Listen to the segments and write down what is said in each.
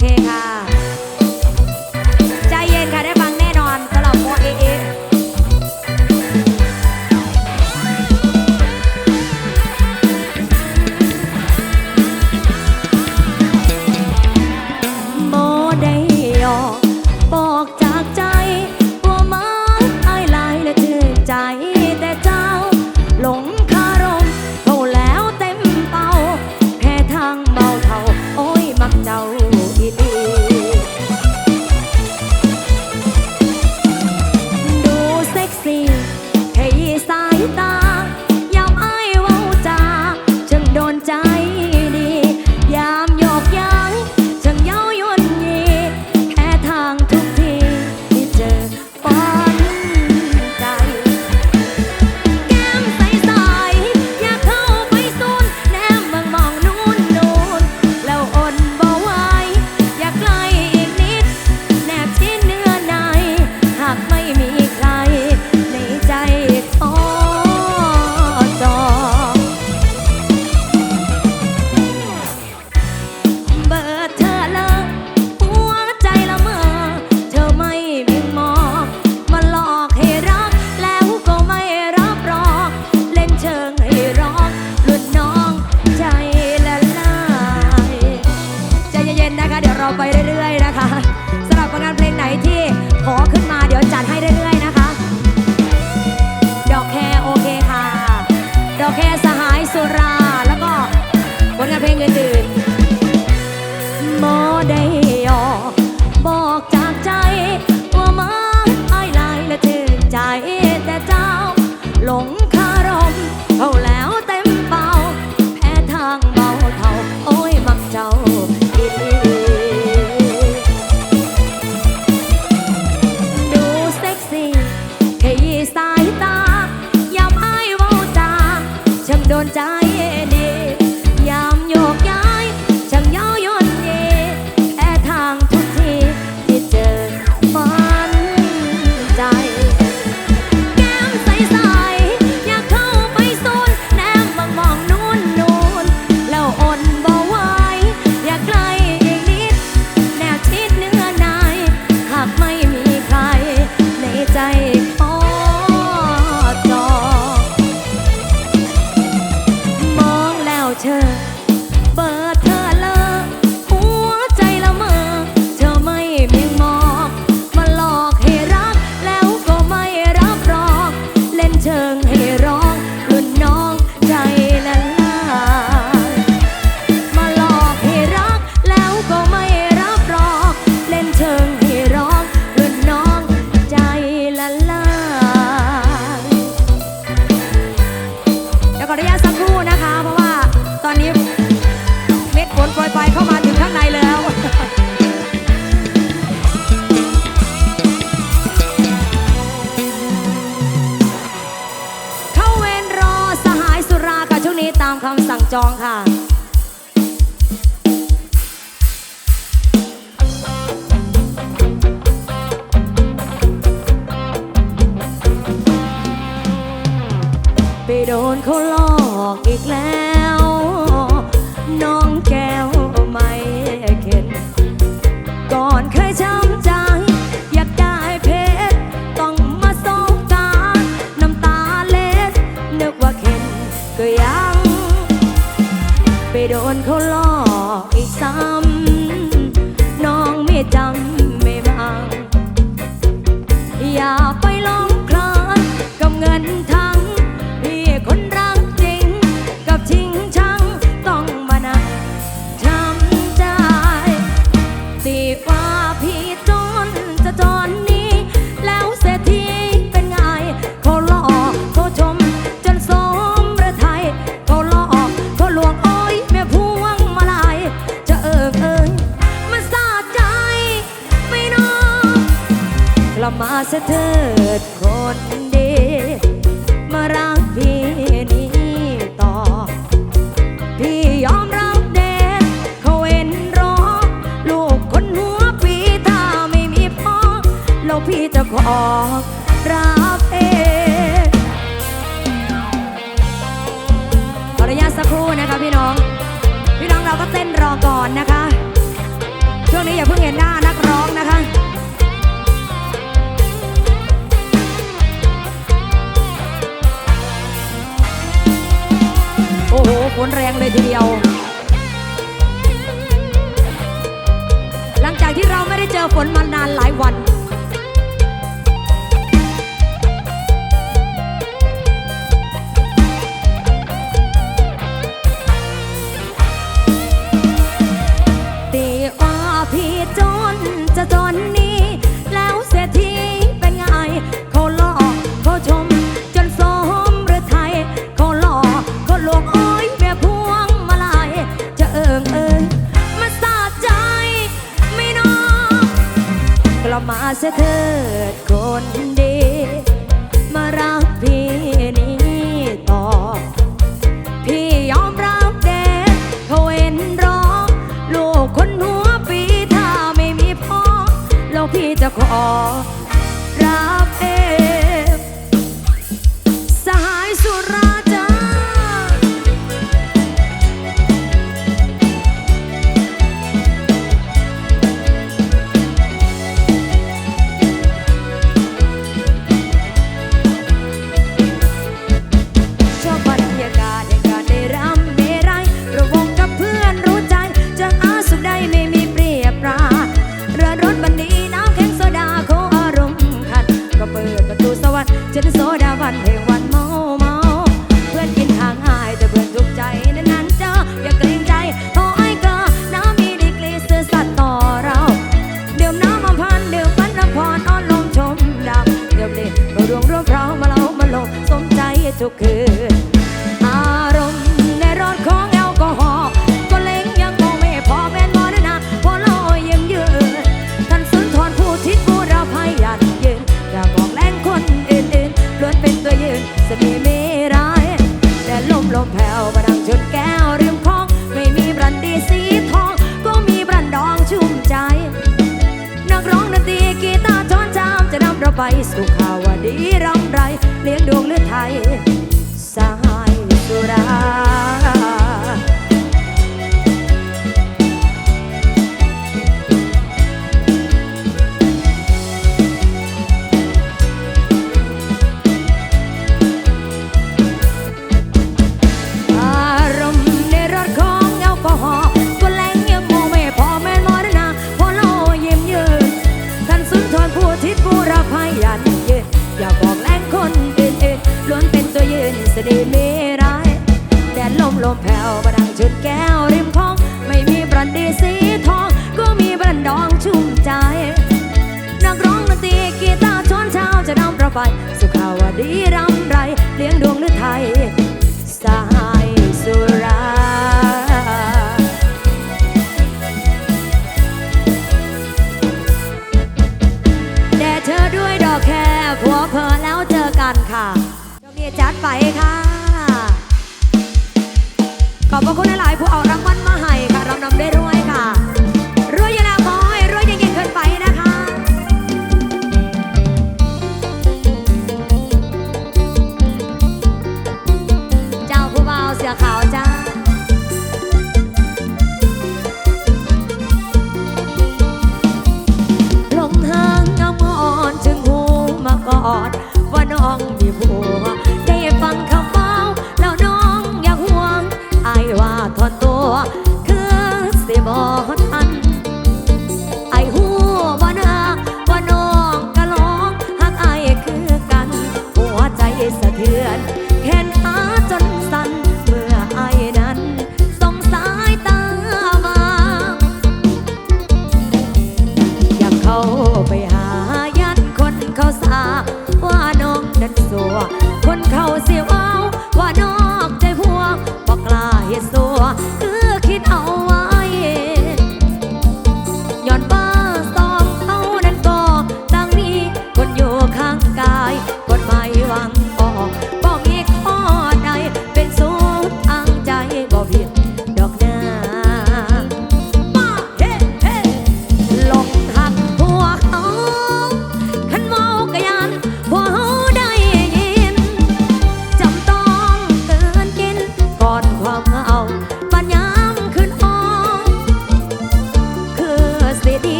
okay time. จองค่ะไปโดนเขาหลอกอีกแล้ว ออกรับเองขออนุญาตสักครู่นะคะพี่น้อง พี่น้องเราก็เต้นรอก่อนนะคะ ช่วงนี้อย่าเพิ่งเห็นหน้านักร้องนะคะโอ้โหฝนแรงเลยทีเดียว หลังจากที่เราไม่ได้เจอฝนมานานหลายวัน เสียเถิดคนดี มารักพี่นี้ต่อ พี่ยอมรับเด็กเขาเห็นร้องลูกคนหัวปีถ้าไม่มีพ่อ แล้วพี่จะขอรับเองสหายสุร ทุกคืน อารมณ์ในรถของแอลกอฮอล์ก็เล็งยังคงไม่พอแม่นบอนะนะพอลอยยังยืนท่านสุนทรผู้ทิศผู้ราภัยยันยืนอย่าบอกแรงคนอื่นๆล้วนเป็นตัวยืนเสนีไม่ร้าย แต่ลมลมแผ่วประดังชนแก้วริมคลอง ไม่มีบรันดีสีทอง ก็มีบรันดองชุ่มใจ นักร้องดนตรีกีตาร์ทอนจามจะนำเราไปสู่ข่าวดีรำไร เลี้ยงดวงเลือดไทย ไปค่ะ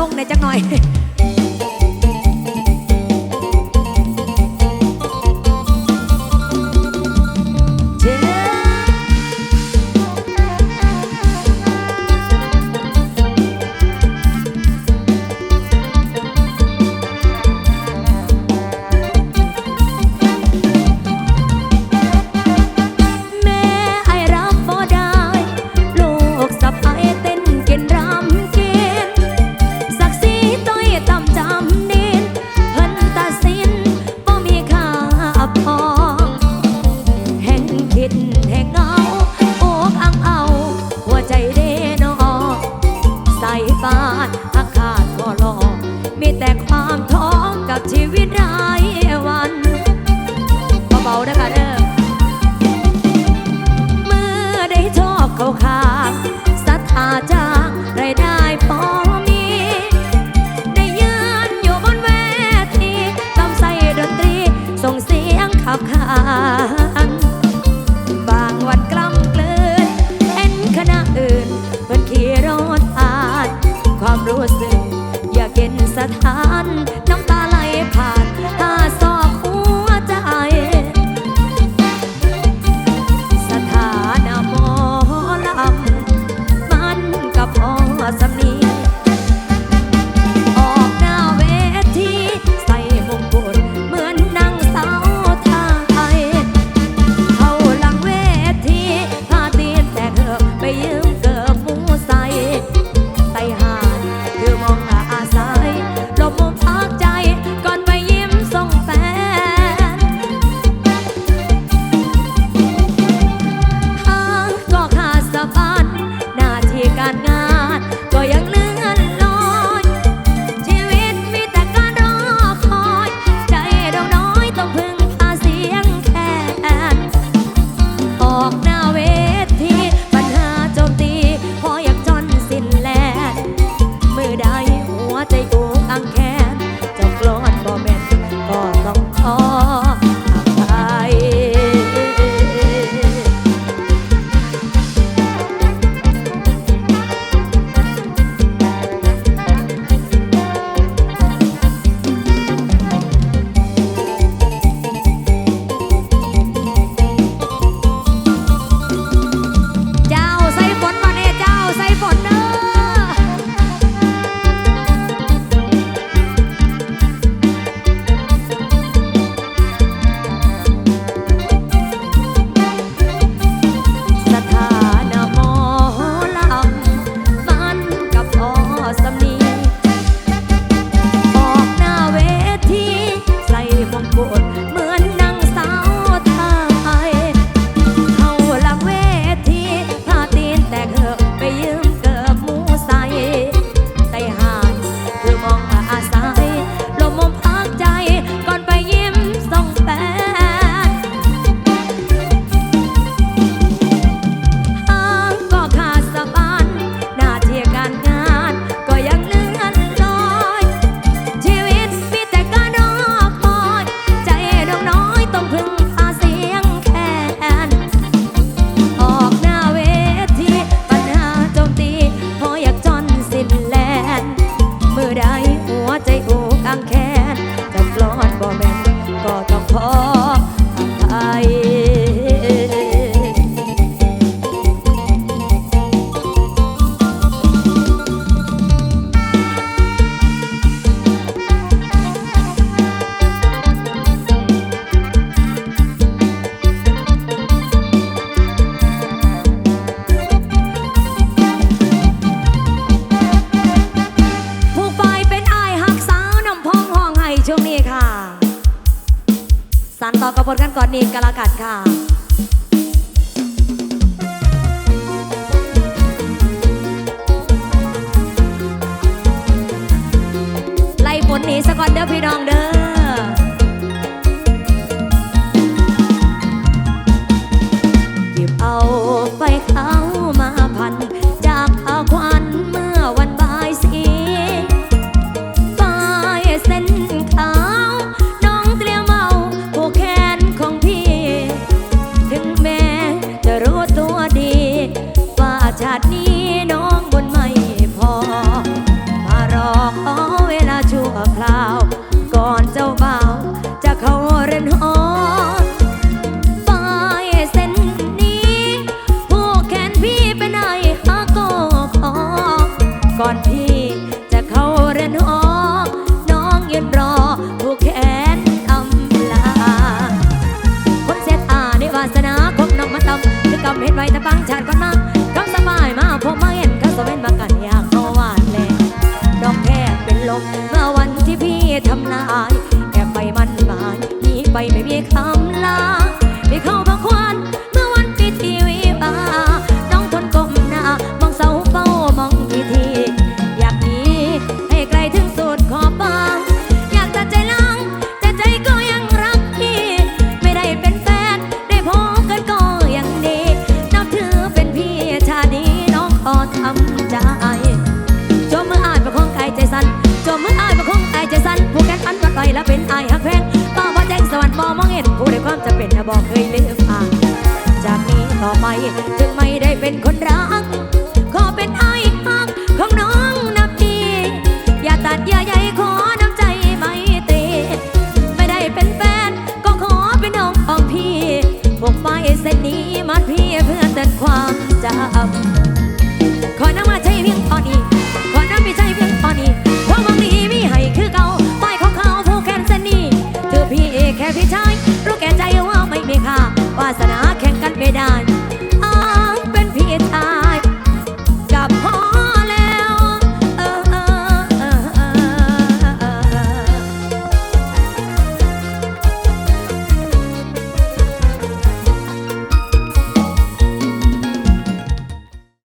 ลงในจังหน่อย 北方 ผลกันก่อนนี้กันละกันค่ะไล่ฝนหนีสะก่อนเด้อพี่น้องเด้อ ไปม่มีค สัตย์เยอะใหญ่ขอนำใจไมเตะไม่ได้เป็นแฟน ก็ขอเป็นน้องของพี่พวกไม้เส้นี้มันพี่เพื่อเตือความจำ